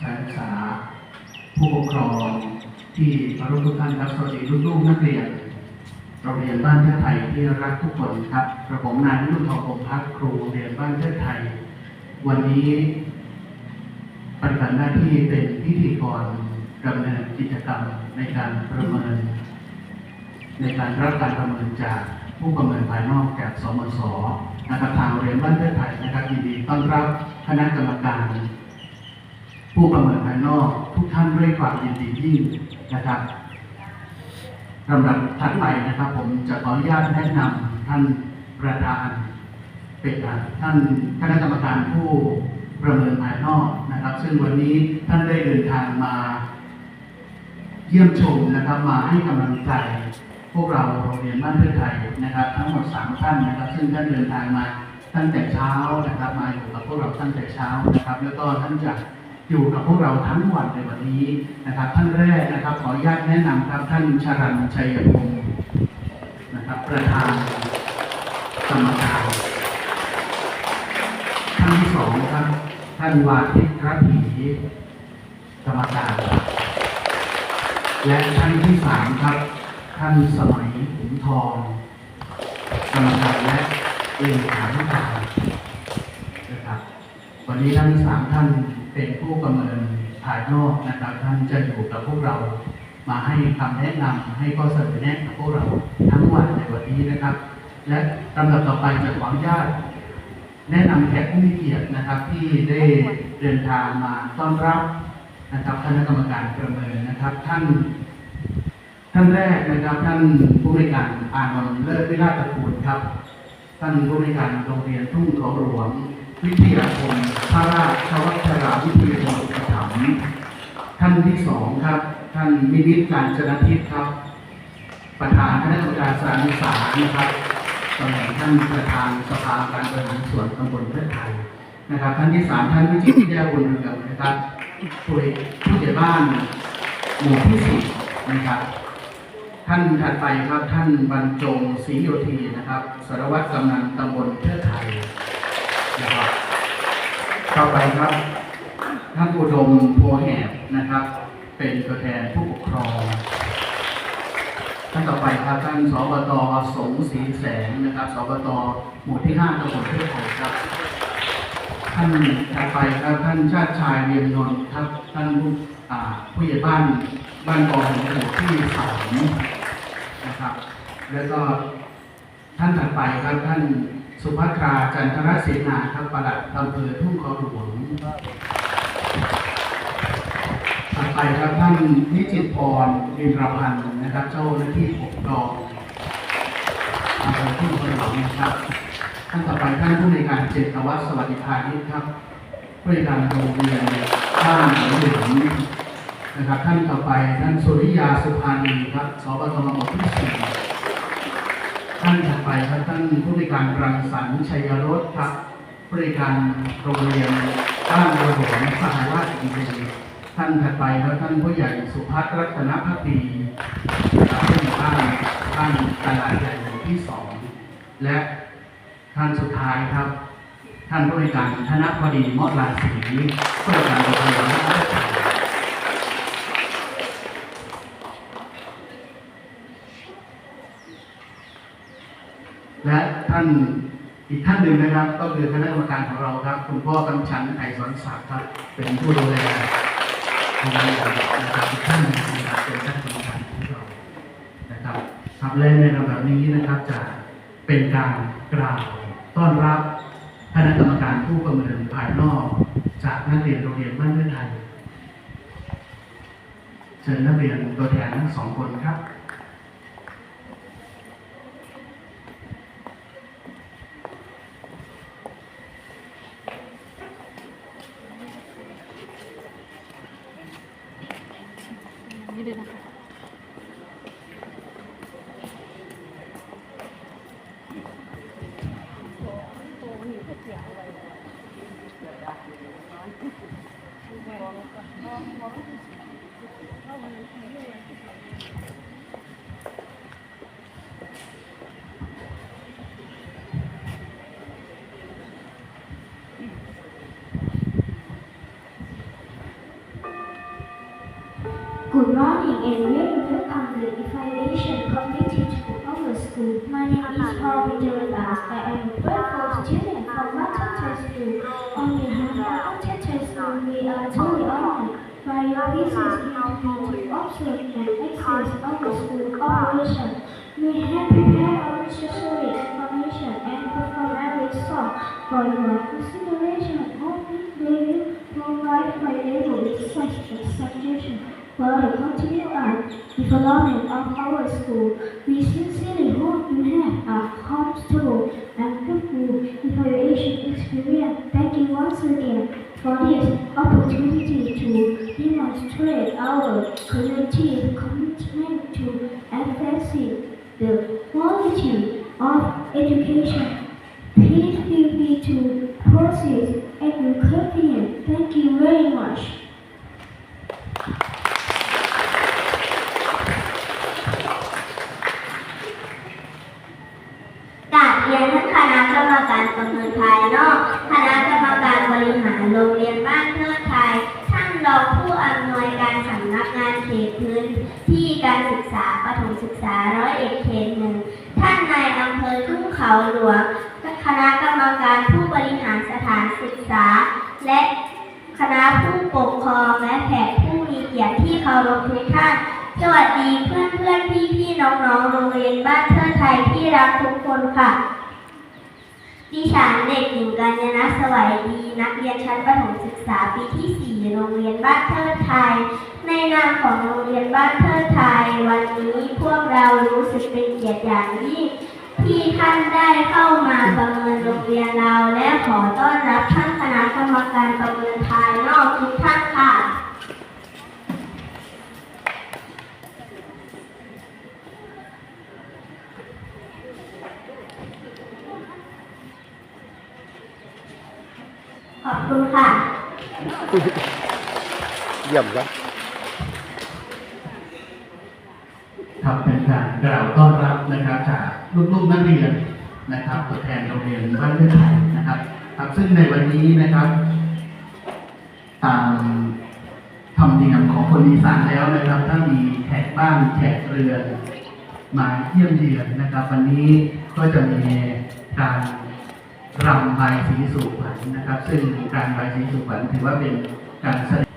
สายศึกษาผู้ปกครองที่เคารพทุกท่านครับสวัสดีลูกๆนักเรียนโรงเรียนบ้านเทือไทยที่รักทุกคนครับกระผมนายวิรุทองคมพักครูโรงเรียนบ้านเทือไทย วันนี้ปฏิบัติหน้าที่เป็นพิธีกรดำเนินกิจกรรมในการประเมิน ในการรับการประเมินจากผู้ประเมินภายนอกจากสมส นะครับทางโรงเรียนบ้านเทือไทยนะครับยินดีต้อนรับคณะกรรมการ ผู้ประเมินภายนอกทุกท่านด้วยความยินดียิ่งนะครับลำดับถัดไปนะครับ ผมจะขออนุญาตแนะนำท่านประธานเป็นท่านคณะกรรมการผู้ประเมินภายนอกนะครับ ซึ่งวันนี้ท่านได้เดินทางมา เยี่ยมชมนะครับมาให้กำลังใจ วกเราโรงเรียนบ้านเพื่อไทยนะครับ ทั้งหมดสามท่านนะครับ ซึ่งท่านเดินทางมาตั้งแต่เช้านะครับ มาอยู่กับพวกเราตั้งแต่เช้านะครับ แล้วก็ท่านจะอยู่กับพวกเราทั้งวันในวันนี้นะครับ ท่านแรกนะครับ ขออนุญาตแนะนำครับท่านชรันชัยพงศ์นะครับ ประธานกรรมการท่านที่สองครับท่านวาทิตระผีกรรมการและท่านที่สามครับ ท่านสมัยขุนทองกรรมการและเลขาธิการนะครับ วันนี้ทั้งสามท่านเป็นผู้ประเมินภายนอกนะครับ ท่านจะอยู่กับพวกเรามาให้คำแนะนำให้ข้อเสนอแนะกับพวกเราทั้งวันในวันนี้นะครับ และลำดับต่อไปจะขออนุญาตแนะนำแขกผู้มีเกียรตินะครับ ที่ได้เดินทางมาต้อนรับนะครับคณะกรรมการประเมินนะครับ ท่าน ท่านแรกนะครับ ท่านผู้บริการอานนท์เลิศวิราชตะกูลครับ ท่านผู้บริการโรงเรียนทุ่งเขาหลวง วิทยาคมพระราชวัชราวิทยาลัยประถมท่านที่สองครับ ท่านมินิตการจนะทิพย์ครับ ประธานคณะกรรมการสารศึกษานะครับตำแหน่งท่านประธานสภาการบริหารส่วนตำบลเพื่อไทยนะครับ ท่านที่สามท่านวิจิตรวิทยาบุญเรืองนะครับผู้ผู้ใหญ่บ้านหมู่ที่สี่นะครับ ท่านถัดไปครับท่านบรรจงศรีโยธีนะครับสารวัตรกำนันตำบลเพื่อไทยนะครับต่อไปครับ ท่านอุดมโพแหบนะครับ เป็นตัวแทนผู้ปกครองท่านต่อไปครับท่านสบตสงศรีแสงนะครับสบตหมู่ที่ห้าตำบลเพื่อไทยครับท่านถัดไปครับท่านชาติชายเวียงนนท์ครับท่านผู้อ่าผู้ใหญ่บ้านบ้านกองหมู่ที่สาม ครับ แล้วก็ท่านถัดไปครับท่านสุภัทราจันทรเสนาครับปลัดอำเภอทุ่งเขาหลวงถัดไปครับท่านนิจิตพรวินทรพันธ์นะครับ เจ้าหน้าที่ปกครองอำเภอทุ่งเขาหลวงนะครับ ท่านต่อไปท่านผู้ในการเจตวัฒสวัสดิพานิชครับผู้ในการโรงเรียนบ้านหนองเหลือง นะครับท่านต่อไปท่านสุริยาสุภานีครับสบตหมที่สี่ท่านถัดไปครับท่านผู้ในวยการรังสรรค์ชัยรสครับผู้ในการโรงเรียนบ้านระหงสหราชอินทรีท่านถัดไปครับท่านผู้ใหญ่สุพัฒน์รัตนพักดีครับผู้ใหญ่บ้านบ้านตลาดใหญ่หมู่ที่สองและท่านสุดท้ายครับ ท่านผู้บริการธนบดีมอดลาศรีผู้บริการโรงพยาบาลรานอีกท่านหนึ่งนะครับ ก็คือคณะกรรมการของเราครับ คุณพ่อกำชันไอสอนศักดิ์ครับ เป็นผู้ดูแลงเรียนนะครับอีกท่านหนึงนะครับเป็นท่านกรรมการของเรานะครับครับและในลำดับนี้นะครับจะเป็นการกล่าวต้อนรับคณะกรรมการผู้ประเมินภายนอก จากนักเรียนโรงเรียนบ้านเพื่อไทยเชิญนักเรียนตัวแทนทั้งสองคนครับ นี่เล morning and very the evaluation completed to our school. My name is Vijayadas. I am a grateful student from Matata School. On behalf of Matata School, we are truly honored by your visit here to observe and access our school operation. We have prepared our necessary information and perform every song for your consideration. Hoping they will provide my level with such a suggestion for the development of our school. We sincerely hope you have a comfortable and fruitful evaluation experience. Thank you once again for this opportunity to demonstrate our collective commitment to advancing the quality of education. Please feel free to at your convenience. Thank you very much. วัยดี นักเรียนชั้นประถมศึกษาปีที่ 4 โรงเรียนบ้านเทิดไทย ในนามของโรงเรียนบ้านเทิดไทย วันนี้พวกเรารู้สึกเป็นเกียรติอย่างยิ่งที่ท่านได้เข้ามาประเมินโรงเรียนเรา และขอต้อนรับท่านคณะกรรมการประเมินภายนอกทุกท่านค่ะ ขอบคุณค่ะ เยี่ยมครับครับเป็นการกล่าวต้อนรับนะครับจากลูกๆนักเรียนนะครับตัวแทนโรงเรียนบ้านเลือไทยนะครับครับซึ่งในวันนี้นะครับ ตามธรรมเนียมของคนอีสานแล้วนะครับ ถ้ามีแขกบ้านแขกเรือนมาเยี่ยมเยือนนะครับ วันนี้ก็จะมีการ รำบายสีสุขวัญนะครับ ซึ่งการบายสีสุขวัญถือว่าเป็นการแสดง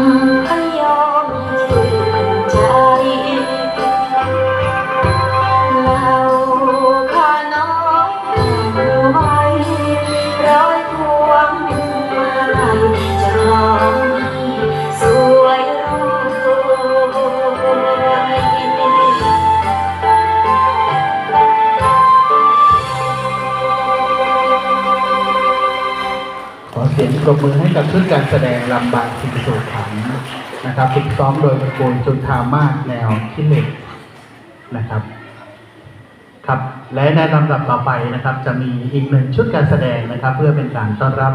Ah. รบมือให้กับชุดการแสดงลำบากสิงโสขันนะครับฝึกซ้อมโดยตระกูลจุนทามาศแนวขี้เหล็กนะครับ ครับและในลำดับต่อไปนะครับ จะมีอีกหนึ่งชุดการแสดงนะครับ เพื่อเป็นการต้อนรับ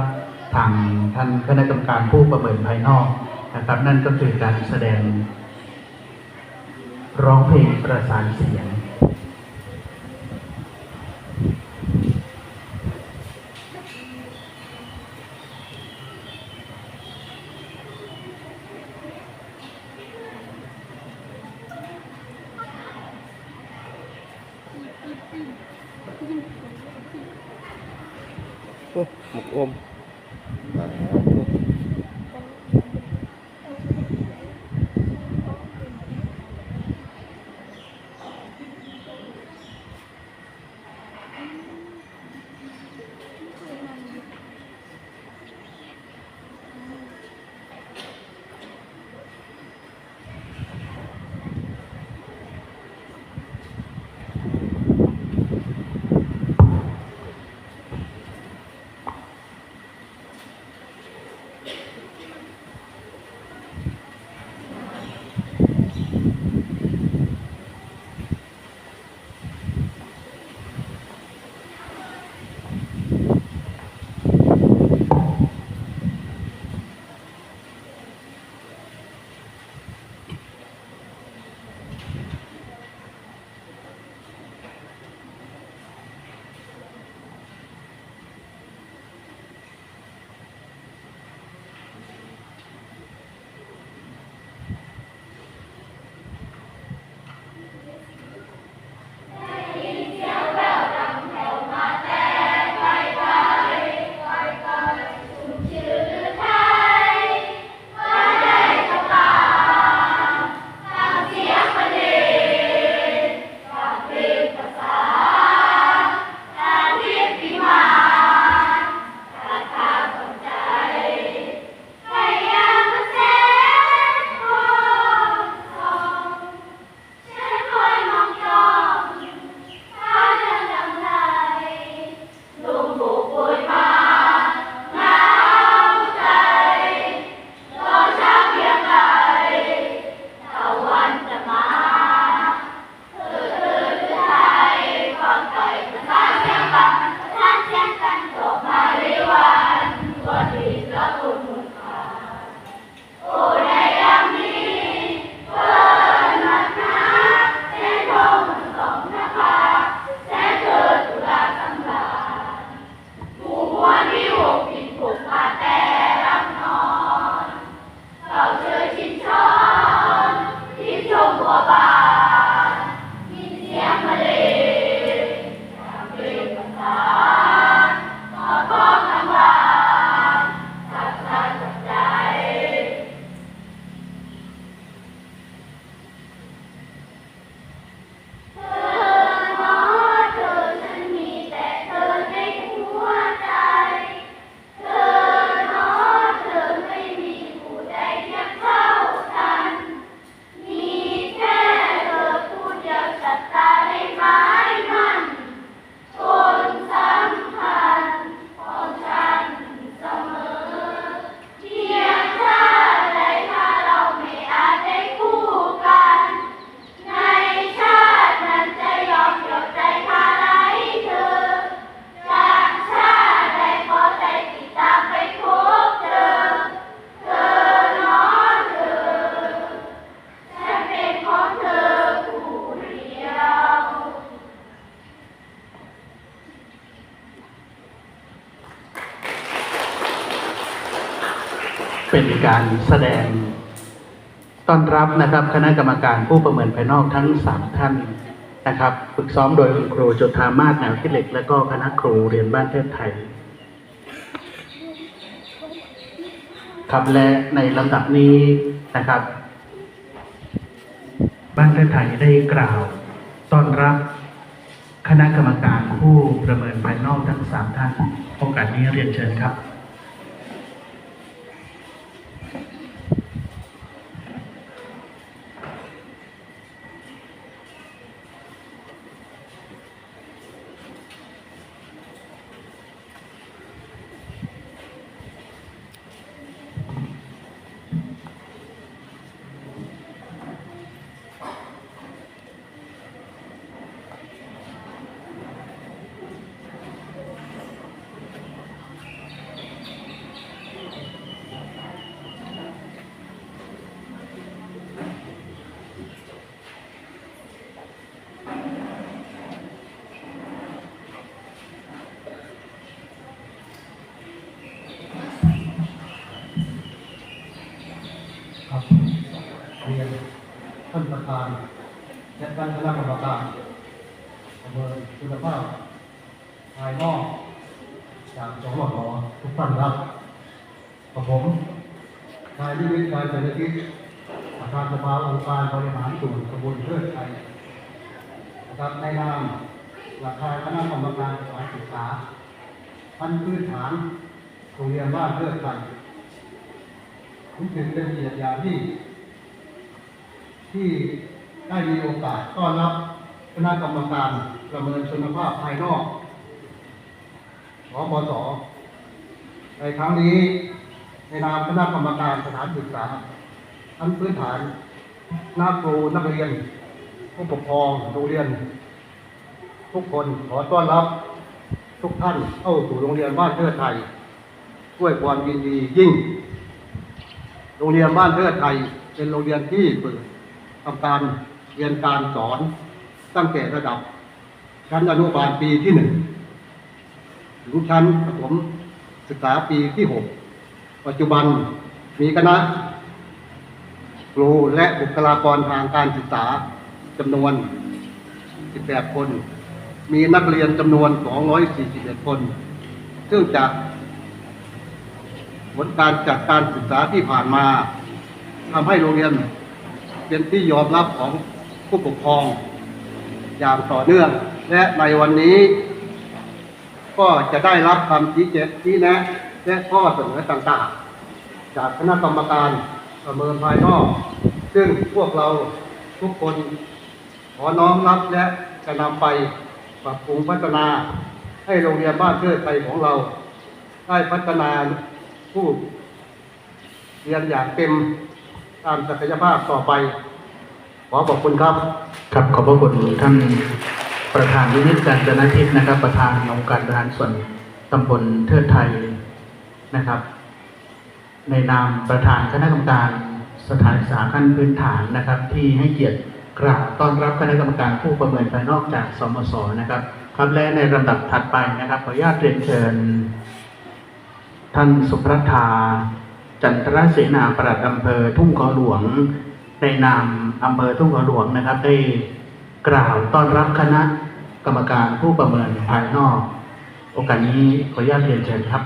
ทางท่านคณะกรรมการผู้ประเมินภายนอกนะครับ นั่นก็คือการแสดง ร้องเพลงประสานเสียง เป็นการแสดงต้อนรับนะครับคณะกรรมการผู้ประเมินภายนอกทั้งสามท่านนะครับฝึกซ้อมโดยคุณครูจุธามาศแนวคิดเหล็ก และก็คณะครูเรียนบ้านเทพไทย ครับและในลำดับนี้นะครับ บ้านเทพไทยได้กล่าวต้อนรับคณะกรรมการผู้ประเมินภายนอกทั้งสามท่านโอกาสนี้เรียนเชิญครับ ประธานและท่านคณะกรรมการประเมินคุณภาพภายนอกจากสมรทุกท่านครับกับผมนายนิวิทย์การเจริญทิศประธานสภาองค์การบริหารส่วนตำบลเพื่อไทยนะครับในนามหลักการคณะกรรมการสถานศึกษาขั้นพื้นฐานโรงเรียนบ้านเพื่อไทยผมถือเป็นเกียรติอย่างยิ่ง ที่ได้มีโอกาสต้อนรับคณะกรรมการประเมินคุณภาพภายนอกสบสในครั้งนี้ในนามคณะกรรมการสถานศึกษาทั้นพื้นฐานนักครูนักเรียน ผู้ปกครองโรงเรียน ทุกคนขอต้อนรับทุกท่านเข้าสู่โรงเรียนบ้านเทิดไทยด้วยความยินดียิ่ง โรงเรียนบ้านเทิดไทยเป็นโรงเรียนที่เปิด ทำการเรียนการสอนตั้งแต่ระดับ ชั้นอนุบาลปีที่หนึ่งถึงชั้นประถมศึกษาปีที่หกปัจจุบันมีคณะครูและบุคลากรทางการศึกษาจำนวน 18 คน มีนักเรียนจำนวน 241 คน ซึ่งจากผลการจัดการศึกษาที่ผ่านมาทำให้โรงเรียน เป็นที่ยอมรับของผู้ปกครองอย่างต่อเนื่อง และในวันนี้ ก็จะได้รับคำชี้แจงชี้แนะ และข้อเสนอต่างๆ จากคณะกรรมการประเมินภายนอก ซึ่งพวกเราทุกคนขอน้อมรับและจะนำไปปรับปรุงพัฒนาให้โรงเรียนบ้านเทิดไทยของเรา ได้พัฒนาผู้เรียนอย่างเต็ม ตามศักยภาพต่อไป ขอขอบคุณครับครับขอบพระคุณท่านประธานวินิจการจนทิพย์นะครับ ประธานองค์การบริหารส่วนตำบลเทิดไทยนะครับ ในนามประธานคณะกรรมการสถานศึกษาขั้นพื้นฐานนะครับ ที่ให้เกียรติกราบต้อนรับคณะกรรมการผู้ประเมินภายนอกจากสมศนะครับ ครับและในลำดับถัดไปนะครับขออนุญาตเรียนเชิญ ท่านสุพรทา จันทรเสนาปลัดอำเภอทุ่งขอหลวงในนามอำเภอทุ่งขอหลวงนะครับ ได้กล่าวต้อนรับคณะกรรมการผู้ประเมินภายนอก โอกาสนี้ขออนุญาตเรียนเชิญครับ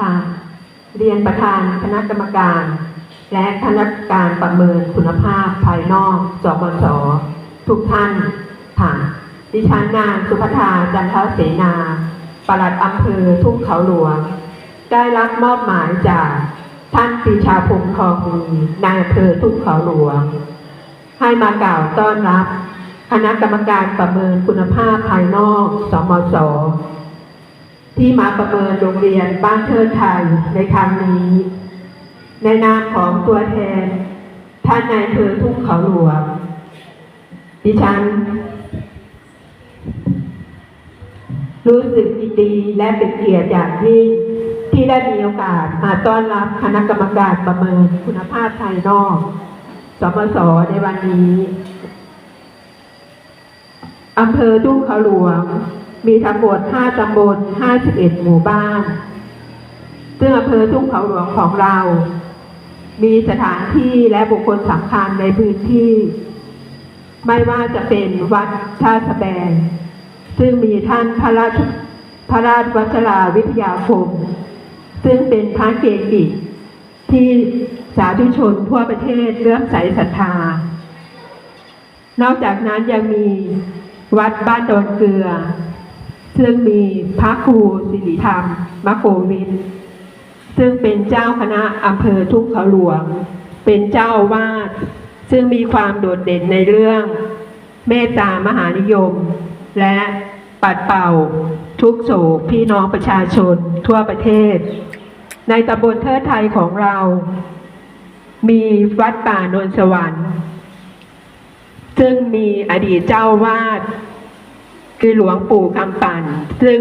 ค่ะ เรียนประธานคณะกรรมการ และคณะกรรมการประเมินคุณภาพภายนอกสบสทุกท่านค่ะดิฉันนางสุภธาจันทเสนาปลัดอำเภอทุ่งเขาหลวง ได้รับมอบหมายจากท่านปีชาพงษ์ทองมีนายอำเภอทุ่งเขาหลวง ให้มากล่าวต้อนรับ คณะกรรมการประเมินคุณภาพภายนอก สมส ที่มาประเมินโรงเรียนบ้านเทิดไทยในครั้งนี้ ในนามของตัวแทน ท่านนายเภอทุ่งเขาหลวง ดิฉัน รู้สึกยินดีและเป็นเกียรติอย่างยิ่งที่ได้มีโอกาสมาต้อนรับคณะกรรมการประเมินคุณภาพภายนอก สมสในวันนี้อำเภอทุ่งเขาหลวง มีทั้งหมด5ตำบล 51 หมู่บ้าน ซึ่งอำเภอทุ่งเขาหลวงของเรา มีสถานที่และบุคคลสำคัญในพื้นที่ ไม่ว่าจะเป็นวัดท่าสะแบง ซึ่งมีท่านพระราชพระราชวัชราวิทยาคม ซึ่งเป็นพระเกจิที่สาธุชนทั่วประเทศเลื่อมใสศรัทธา นอกจากนั้นยังมีวัดบ้านโดนเกลือ ซึ่งมีพระครูสิริธรรมมโกวิน ซึ่งเป็นเจ้าคณะอำเภอทุ่งเขาหลวง เป็นเจ้าวาสซึ่งมีความโดดเด่นในเรื่อง เมตตามหานิยม และปัดเป่า ทุกโศกพี่น้องประชาชนทั่วประเทศ ในตำบลเทิดไทยของเรา มีวัดป่านนสวรรค์ ซึ่งมีอดีตเจ้าวาด คือหลวงปู่คำปั่น ซึ่ง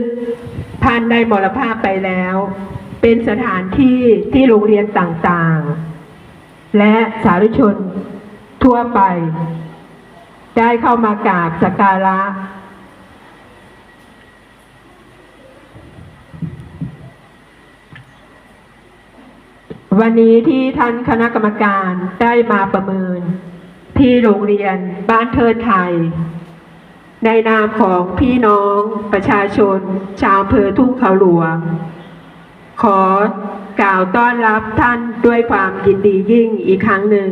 ท่านได้มรณภาพไปแล้ว เป็นสถานที่ที่โรงเรียนต่างๆ และสาธุชนทั่วไป ได้เข้ามากราบสักการะ วันนี้ที่ท่านคณะกรรมการได้มาประเมิน ที่โรงเรียนบ้านเทิดไทย ในนามของพี่น้องประชาชน ชาวอำเภอทุ่งเขาหลวง ขอกล่าวต้อนรับท่านด้วยความยินดียิ่งอีกครั้งหนึ่ง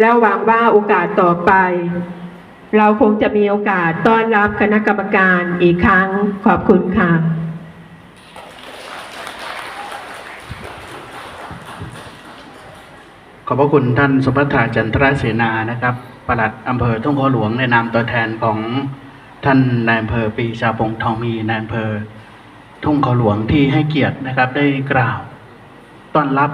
และหวังว่าโอกาสต่อไป เราคงจะมีโอกาสต้อนรับคณะกรรมการอีกครั้งขอบคุณค่ะขอบพระคุณท่านสุภัทราจันทรเสนานะครับปลัดอำเภอทุ่งขอหลวงในนามตัวแทนของ ท่านนายอำเภอปีชาพงทองมีนายอำเภอทุ่งเขาหลวงที่ให้เกียรตินะครับได้กล่าว ต้อนรับ